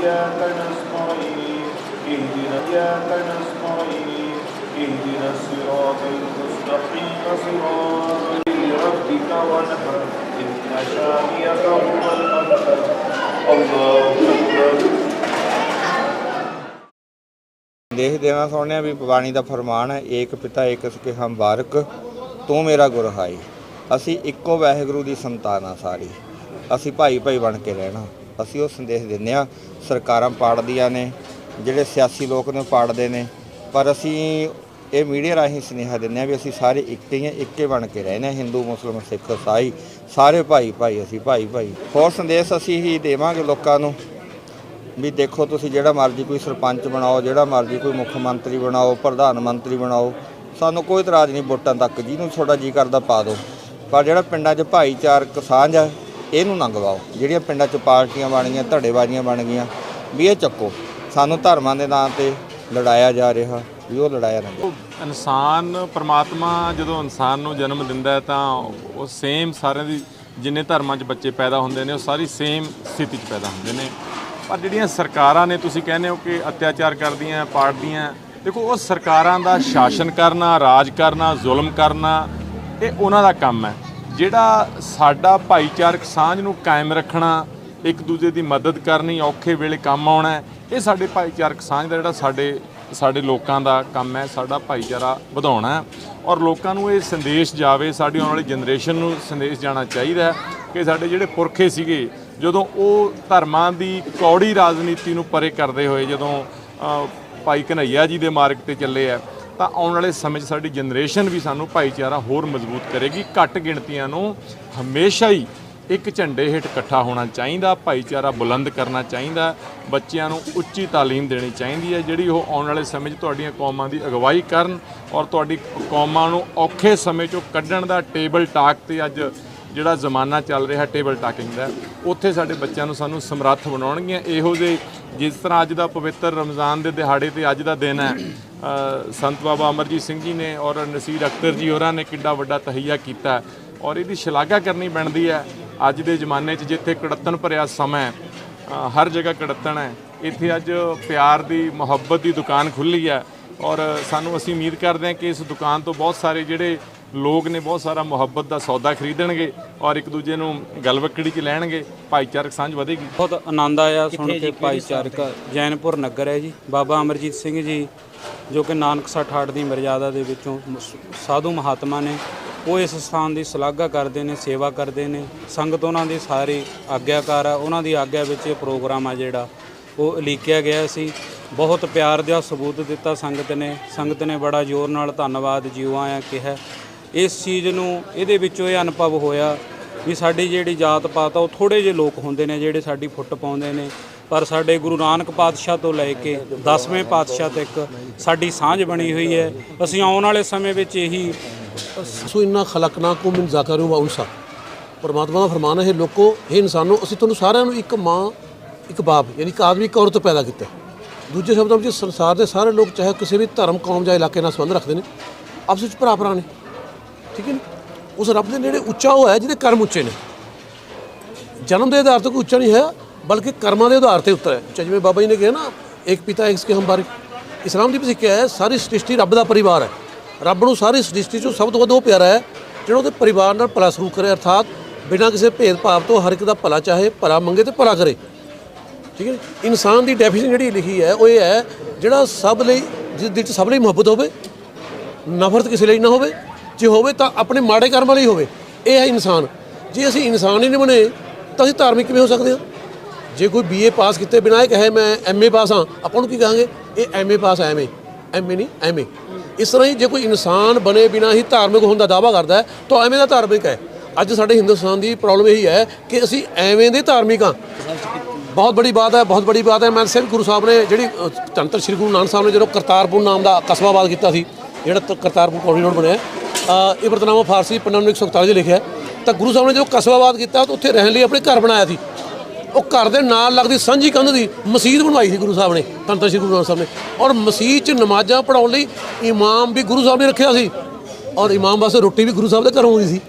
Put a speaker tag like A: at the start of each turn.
A: إياك نستعين اهدنا إياك نستعين اهدنا الصراط المستقيم صراط لربك وانحر إن شانئك هو الأبتر الله أكبر
B: ਦੇਖ ਦੇਣਾ ਸੋਹਣਿਆ ਵੀ ਬਾਣੀ ਦਾ ਫਰਮਾਨ ਹੈ ਏਕ ਪਿਤਾ ਏਕ ਸੁਖੇ ਹਮ ਬਾਰਕ ਤੂੰ ਮੇਰਾ ਗੁਰ ਹਾਈ ਅਸੀਂ ਇੱਕੋ ਵਾਹਿਗੁਰੂ ਦੀ ਸੰਤਾਨ ਆ ਸਾਰੀ ਅਸੀਂ ਭਾਈ ਭਾਈ ਬਣ ਕੇ ਰਹਿਣਾ ਅਸੀਂ ਉਹ ਸੰਦੇਸ਼ ਦਿੰਦੇ ਆ ਸਰਕਾਰਾਂ ਪਾੜਦੀਆਂ ਨੇ, ਜਿਹੜੇ ਸਿਆਸੀ ਲੋਕ ਨੇ ਪਾੜਦੇ ਨੇ, ਪਰ ਅਸੀਂ ਇਹ ਮੀਡੀਆ ਰਾਹੀਂ ਸੁਨੇਹਾ ਦਿੰਦੇ ਆ ਵੀ ਅਸੀਂ ਸਾਰੇ ਇੱਕ ਹੀ ਆ ਇੱਕੇ ਬਣ ਕੇ ਰਹਿਣਾ ਹਿੰਦੂ, ਮੁਸਲਮਾਨ, ਸਿੱਖ ਇਸਾਈ ਸਾਰੇ ਭਾਈ ਭਾਈ, ਅਸੀਂ ਭਾਈ ਭਾਈ। ਹੋਰ ਸੰਦੇਸ਼ ਅਸੀਂ ਹੀ ਦੇਵਾਂਗੇ ਲੋਕਾਂ ਨੂੰ ਵੀ ਦੇਖੋ ਤੁਸੀਂ ਜਿਹੜਾ ਮਰਜ਼ੀ ਕੋਈ ਸਰਪੰਚ ਬਣਾਓ, ਜਿਹੜਾ ਮਰਜ਼ੀ ਕੋਈ ਮੁੱਖ ਮੰਤਰੀ ਬਣਾਓ, ਪ੍ਰਧਾਨ ਮੰਤਰੀ ਬਣਾਓ, ਸਾਨੂੰ ਕੋਈ ਇਤਰਾਜ਼ ਨਹੀਂ, ਵੋਟਾਂ ਤੱਕ ਜਿਹਨੂੰ ਤੁਹਾਡਾ ਜੀ ਕਰਦਾ ਪਾ ਦਿਓ। ਪਰ ਜਿਹੜਾ ਪਿੰਡਾਂ 'ਚ ਭਾਈਚਾਰਕ ਸਾਂਝ ਹੈ ਇਹਨੂੰ ਨਾ ਗਵਾਓ। ਜਿਹੜੀਆਂ ਪਿੰਡਾਂ 'ਚ ਪਾਰਟੀਆਂ ਬਣ ਗਈਆਂ, ਧੜੇਬਾਜ਼ੀਆਂ ਬਣ ਗਈਆਂ, ਵੀ ਇਹ ਚੱਕੋ। ਸਾਨੂੰ ਧਰਮਾਂ ਦੇ ਨਾਂ ਤੇ ਲੜਾਇਆ ਜਾ ਰਿਹਾ, ਵੀ ਉਹ ਲੜਾਇਆ ਨਾ
C: ਇਨਸਾਨ, ਪਰਮਾਤਮਾ ਜਦੋਂ ਇਨਸਾਨ ਨੂੰ ਜਨਮ ਦਿੰਦਾ ਹੈ ਤਾਂ ਉਹ ਸੇਮ ਸਾਰਿਆਂ ਦੀ ਜਿੰਨੇ ਧਰਮਾਂ 'ਚ ਬੱਚੇ ਪੈਦਾ ਹੁੰਦੇ ਨੇ, ਉਹ ਸਾਰੀ ਸੇਮ ਸਥਿਤੀ 'ਚ ਪੈਦਾ ਹੁੰਦੇ ਨੇ। ਪਰ ਜਿਹੜੀਆਂ ਸਰਕਾਰਾਂ ਨੇ ਤੁਸੀਂ ਕਹਿੰਦੇ ਹੋ ਕਿ ਅਤਿਆਚਾਰ ਕਰਦੀਆਂ, ਪਾੜਦੀਆਂ, ਦੇਖੋ ਉਹ ਸਰਕਾਰਾਂ ਦਾ ਸ਼ਾਸਨ ਕਰਨਾ, ਰਾਜ ਕਰਨਾ, ਜ਼ੁਲਮ ਕਰਨਾ, ਇਹ ਉਹਨਾਂ ਦਾ ਕੰਮ ਹੈ। ਜਿਹੜਾ ਸਾਡਾ ਭਾਈਚਾਰਕ ਸਾਂਝ ਨੂੰ ਕਾਇਮ ਰੱਖਣਾ, ਇੱਕ ਦੂਜੇ ਦੀ ਮਦਦ ਕਰਨੀ, ਔਖੇ ਵੇਲੇ ਕੰਮ ਆਉਣਾ, ਇਹ ਸਾਡੇ ਭਾਈਚਾਰਕ ਸਾਂਝ ਦਾ ਜਿਹੜਾ ਸਾਡੇ ਸਾਡੇ ਲੋਕਾਂ ਦਾ ਕੰਮ ਹੈ, ਸਾਡਾ ਭਾਈਚਾਰਾ ਵਧਾਉਣਾ ਔਰ ਲੋਕਾਂ ਨੂੰ ਇਹ ਸੰਦੇਸ਼ ਜਾਵੇ, ਸਾਡੀ ਆਉਣ ਵਾਲੀ ਜਨਰੇਸ਼ਨ ਨੂੰ ਸੰਦੇਸ਼ ਜਾਣਾ ਚਾਹੀਦਾ ਹੈ ਕਿ ਸਾਡੇ ਜਿਹੜੇ ਪੁਰਖੇ ਸੀਗੇ, ਜਦੋਂ ਉਹ ਧਰਮਾਂ ਦੀ ਕੌੜੀ ਰਾਜਨੀਤੀ ਨੂੰ ਪਰੇ ਕਰਦੇ ਹੋਏ, ਜਦੋਂ ਭਾਈ ਕਨਈਆ ਜੀ ਦੇ ਮਾਰਗ ਤੇ ਚੱਲੇ ਆ ਤਾਂ ਆਉਣ ਵਾਲੇ ਸਮੇਂ 'ਚ ਸਾਡੀ ਜਨਰੇਸ਼ਨ ਵੀ ਸਾਨੂੰ ਭਾਈਚਾਰਾ ਹੋਰ ਮਜ਼ਬੂਤ ਕਰੇਗੀ। ਘੱਟ ਗਿਣਤੀਆਂ ਨੂੰ ਹਮੇਸ਼ਾ ਹੀ ਇੱਕ ਝੰਡੇ ਹੇਠ ਇਕੱਠਾ ਹੋਣਾ ਚਾਹੀਦਾ, ਭਾਈਚਾਰਾ ਬੁਲੰਦ ਕਰਨਾ ਚਾਹੀਦਾ, ਬੱਚਿਆਂ ਨੂੰ ਉੱਚੀ ਤਾਲੀਮ ਦੇਣੀ ਚਾਹੀਦੀ ਹੈ, ਜਿਹੜੀ ਉਹ ਆਉਣ ਵਾਲੇ ਸਮੇਂ 'ਚ ਤੁਹਾਡੀਆਂ ਕੌਮਾਂ ਦੀ ਅਗਵਾਈ ਕਰਨ ਔਰ ਤੁਹਾਡੀ ਕੌਮਾਂ ਨੂੰ ਔਖੇ ਸਮੇਂ 'ਚੋਂ ਕੱਢਣ ਦਾ ਟੇਬਲ ਟਾਕ ਤੇ ਅੱਜ ਜਿਹੜਾ ਜ਼ਮਾਨਾ ਚੱਲ ਰਿਹਾ ਟੇਬਲ ਟਾਕਿੰਗ ਦਾ, ਉੱਥੇ ਸਾਡੇ ਬੱਚਿਆਂ ਨੂੰ ਸਾਨੂੰ ਸਮਰੱਥ ਬਣਾਉਣਗੀਆਂ। ਇਹੋ ਜਿਹੇ ਜਿਸ ਤਰ੍ਹਾਂ ਅੱਜ ਦਾ ਪਵਿੱਤਰ ਰਮਜ਼ਾਨ ਦੇ ਦਿਹਾੜੇ ਤੇ ਅੱਜ ਦਾ ਦਿਨ ਹੈ ਸੰਤ ਬਾਬਾ ਅਮਰਜੀਤ ਸਿੰਘ ਜੀ ਨੇ ਔਰ ਨਸੀਰ ਅਖਤਰ ਜੀ, ਹੋਰਾਂ ਨੇ ਕਿੱਡਾ ਵੱਡਾ ਤਹਈਆ ਕੀਤਾ ਔਰ ਇਹਦੀ ਸ਼ਲਾਘਾ ਕਰਨੀ ਬਣਦੀ ਹੈ ਅੱਜ ਦੇ ਜ਼ਮਾਨੇ 'ਚ, ਜਿੱਥੇ ਕੜੱਤਨ ਭਰਿਆ ਸਮਾਂ ਹਰ ਜਗ੍ਹਾ ਕੜੱਤਣ ਹੈ। ਇੱਥੇ ਅੱਜ ਪਿਆਰ ਦੀ, ਮੁਹੱਬਤ ਦੀ ਦੁਕਾਨ ਖੁੱਲੀ ਹੈ ਔਰ ਸਾਨੂੰ ਅਸੀਂ ਉਮੀਦ ਕਰਦੇ ਹਾਂ ਕਿ ਇਸ ਦੁਕਾਨ ਤੋਂ ਬਹੁਤ ਸਾਰੇ ਜਿਹੜੇ ਲੋਕ ਨੇ ਬਹੁਤ ਸਾਰਾ ਮੁਹੱਬਤ ਦਾ ਸੌਦਾ ਖਰੀਦਣਗੇ ਔਰ ਇੱਕ ਦੂਜੇ ਨੂੰ ਗਲਵਕੜੀ 'ਚ ਲੈਣਗੇ ਭਾਈਚਾਰਕ ਸਾਂਝ ਵਧੇਗੀ।
D: ਬਹੁਤ ਆਨੰਦ ਆਇਆ ਸੁਣ ਕੇ ਭਾਈਚਾਰਕ ਜੈਨਪੁਰ ਨਗਰ ਹੈ ਜੀ। ਬਾਬਾ ਅਮਰਜੀਤ ਸਿੰਘ ਜੀ ਜੋ ਕਿ ਨਾਨਕਸਰ ਠਾਠ ਦੀ ਮਰਜ਼ਾਦਾ ਦੇ ਵਿੱਚੋਂ ਸਾਧੂ ਮਹਾਤਮਾ ਨੇ ਉਹ ਇਸ ਸਥਾਨ ਦੀ ਸ਼ਲਾਘਾ ਕਰਦੇ ਨੇ ਸੇਵਾ ਕਰਦੇ ਨੇ। ਸੰਗਤ ਉਹਨਾਂ ਦੀ ਸਾਰੀ ਆਗਿਆਕਾਰ ਆ। ਉਹਨਾਂ ਦੀ ਆਗਿਆ ਵਿੱਚ ਇਹ ਪ੍ਰੋਗਰਾਮ ਆ ਜਿਹੜਾ ਉਹ ਉਲੀਕਿਆ ਗਿਆ ਸੀ। ਬਹੁਤ ਪਿਆਰ ਦਾ ਸਬੂਤ ਦਿੱਤਾ ਸੰਗਤ ਨੇ। ਸੰਗਤ ਨੇ ਬੜਾ ਜ਼ੋਰ ਨਾਲ ਧੰਨਵਾਦ ਜਿਉ ਆਇਆ ਕਿਹਾ। ਇਸ ਚੀਜ਼ ਨੂੰ ਇਹਦੇ ਵਿੱਚੋਂ ਇਹ ਅਨੁਭਵ ਹੋਇਆ ਵੀ ਸਾਡੀ ਜਿਹੜੀ ਜਾਤ ਪਾਤ ਆ, ਉਹ ਥੋੜੇ ਜਿਹੇ ਲੋਕ ਹੁੰਦੇ ਨੇ ਜਿਹੜੇ ਸਾਡੀ ਫੁੱਟ ਪਾਉਂਦੇ ਨੇ। ਪਰ ਸਾਡੇ ਗੁਰੂ ਨਾਨਕ ਪਾਤਸ਼ਾਹ ਤੋਂ ਲੈ ਕੇ 10ਵੇਂ ਪਾਤਸ਼ਾਹ ਤੱਕ ਸਾਡੀ ਸਾਂਝ ਬਣੀ ਹੋਈ ਹੈ। ਅਸੀਂ ਆਉਣ ਵਾਲੇ ਸਮੇਂ ਵਿੱਚ ਇਹੀ
E: ਸੋ ਇੰਨਾ ਖਲਕਨਾਕੁਮ ਮਿਨ ਜ਼ਾਕਰੂ ਵਾ ਉਨਸਾ ਪਰਮਾਤਮਾ ਦਾ ਫਰਮਾਨ ਹੈ, ਲੋਕੋ ਇਹ ਇਨਸਾਨੋ, ਅਸੀਂ ਤੁਹਾਨੂੰ ਸਾਰਿਆਂ ਨੂੰ ਇੱਕ ਮਾਂ, ਇੱਕ ਬਾਪ, ਯਾਨੀ ਇੱਕ ਆਦਮੀ, ਇੱਕ ਔਰਤ ਪੈਦਾ ਕੀਤਾ ਦੂਜੇ ਸ਼ਬਦਾਂ ਵਿੱਚ, ਸੰਸਾਰ ਦੇ ਸਾਰੇ ਲੋਕ ਚਾਹੇ ਕਿਸੇ ਵੀ ਧਰਮ, ਕੌਮ ਜਾਂ ਇਲਾਕੇ ਨਾਲ ਸੰਬੰਧ ਰੱਖਦੇ ਨੇ, ਆਪਸ ਵਿੱਚ ਭਰਾ ਭਰਾ ਨੇ। ਠੀਕ ਹੈ ਉਸ ਰੱਬ ਦੇ ਨੇੜੇ ਉੱਚਾ ਉਹ ਹੈ ਜਿਹਦੇ ਕਰਮ ਉੱਚੇ ਨੇ। ਜਨਮ ਦੇ ਆਧਾਰ ਤੇ ਕੋਈ ਉੱਚਾ ਨਹੀਂ ਹੈ, ਬਲਕਿ ਕਰਮਾਂ ਦੇ ਆਧਾਰ ਤੇ ਉੱਤਰ ਹੈ। ਚਾਹੇ ਜਿਵੇਂ ਬਾਬਾ ਜੀ ਨੇ ਕਿਹਾ ਨਾ ਇੱਕ ਪਿਤਾ ਇੱਕ ਕੇ ਹਮ ਬਾਰੇ ਇਸਲਾਮ ਦੀ ਵੀ ਸਿੱਖਿਆ ਹੈ, ਸਾਰੀ ਸ੍ਰਿਸ਼ਟੀ ਰੱਬ ਦਾ ਪਰਿਵਾਰ ਹੈ। ਰੱਬ ਨੂੰ ਸਾਰੀ ਸ੍ਰਿਸ਼ਟੀ ਚੋਂ ਸਭ ਤੋਂ ਵੱਧ ਉਹ ਪਿਆਰਾ ਹੈ, ਜਿਹੜਾ ਉਹਦੇ ਪਰਿਵਾਰ ਨਾਲ ਭਲਾ ਸਲੂਕ ਕਰੇ, ਅਰਥਾਤ ਬਿਨਾਂ ਕਿਸੇ ਭੇਦਭਾਵ ਤੋਂ ਹਰ ਇੱਕ ਦਾ ਭਲਾ ਚਾਹੇ, ਭਲਾ ਮੰਗੇ ਤੇ ਭਲਾ ਕਰੇ। ਠੀਕ ਹੈ ਇਨਸਾਨ ਦੀ ਡੈਫੀਨੇਸ਼ਨ ਜਿਹੜੀ ਲਿਖੀ ਹੈ, ਉਹ ਇਹ ਹੈ, ਜਿਹੜਾ ਸਭ ਲਈ, ਜਿਸ ਦਿਲ 'ਚ ਸਭ ਲਈ ਮੁਹੱਬਤ ਹੋਵੇ, ਨਫ਼ਰਤ ਕਿਸੇ ਲਈ ਨਾ ਹੋਵੇ ਜੇ ਹੋਵੇ ਤਾਂ ਆਪਣੇ ਮਾੜੇ ਕਰਮ ਲਈ ਹੋਵੇ। ਇਹ ਹੈ ਇਨਸਾਨ। ਜੇ ਅਸੀਂ ਇਨਸਾਨ ਹੀ ਨਹੀਂ ਬਣੇ, ਤਾਂ ਅਸੀਂ ਧਾਰਮਿਕ ਕਿਵੇਂ ਹੋ ਸਕਦੇ ਹਾਂ? ਜੇ ਕੋਈ ਬੀਏ ਪਾਸ ਕੀਤੇ ਬਿਨਾਂ ਇਹ ਕਹੇ, ਮੈਂ ਐਮਏ ਪਾਸ ਹਾਂ ਆਪਾਂ ਨੂੰ ਕੀ ਕਹਾਂਗੇ? ਇਹ ਐਮਏ ਪਾਸ ਹੈ ਐਮਏ ਐਮਏ ਨਹੀਂ ਐਮਏ ਇਸ ਤਰ੍ਹਾਂ ਹੀ ਜੇ ਕੋਈ ਇਨਸਾਨ ਬਣੇ ਬਿਨਾਂ ਹੀ ਧਾਰਮਿਕ ਹੋਣ ਦਾ ਦਾਅਵਾ ਕਰਦਾ ਹੈ, ਤਾਂ ਐਵੇਂ ਦਾ ਧਾਰਮਿਕ ਹੈ। ਅੱਜ ਸਾਡੇ ਹਿੰਦੁਸਤਾਨ ਦੀ ਪ੍ਰੋਬਲਮ ਇਹੀ ਹੈ ਕਿ ਅਸੀਂ ਐਵੇਂ ਦੇ ਧਾਰਮਿਕ ਹਾਂ। ਬਹੁਤ ਬੜੀ ਬਾਤ ਹੈ, ਬਹੁਤ ਬੜੀ ਬਾਤ ਹੈ। ਮੈਂ ਸਿਰਫ ਗੁਰੂ ਸਾਹਿਬ ਨੇ ਜਿਹੜੀ ਤੰਤਰ ਸ੍ਰੀ ਗੁਰੂ ਨਾਨਕ ਸਾਹਿਬ ਨੇ ਜਦੋਂ ਕਰਤਾਰਪੁਰ ਨਾਮ ਦਾ ਕਸਬਾਬਾਦ ਕੀਤਾ ਸੀ, ਜਿਹੜਾ ਤ- ਕਰਤਾਰਪੁਰ ਕੋਰੀਡੋਰ ਬਣਿਆ ਅ, ਇਹ ਬਰਤਨਾਮਾ ਫਾਰਸੀ ਪੰਨਾ ਨੂੰ 147 'ਚ ਲਿਖਿਆ ਤਾਂ ਗੁਰੂ ਸਾਹਿਬ ਨੇ ਜਦੋਂ ਕਸਬਾਬਾਦ ਕੀਤਾ ਤਾਂ ਉੱਥੇ ਰਹਿਣ ਲਈ ਆਪਣੇ ਘਰ ਬਣਾਇਆ ਸੀ। ਉਹ ਘਰ ਦੇ ਨਾਲ ਲੱਗਦੀ ਸਾਂਝੀ ਕੰਧ ਦੀ ਮਸਜਿਦ ਬਣਵਾਈ ਸੀ ਗੁਰੂ ਸਾਹਿਬ ਨੇ ਤੰਤਰ ਸ੍ਰੀ ਗੁਰੂ ਗ੍ਰੰਥ ਸਾਹਿਬ ਨੇ। ਔਰ ਮਸਜਿਦ 'ਚ ਨਮਾਜ਼ਾਂ ਪੜਾਉਣ ਲਈ ਇਮਾਮ ਵੀ ਗੁਰੂ ਸਾਹਿਬ ਨੇ ਰੱਖਿਆ ਸੀ। ਔਰ ਇਮਾਮ ਵਾਸਤੇ ਰੋਟੀ ਵੀ ਗੁਰੂ ਸਾਹਿਬ ਦੇ ਘਰੋਂ ਆਉਂਦੀ ਸੀ।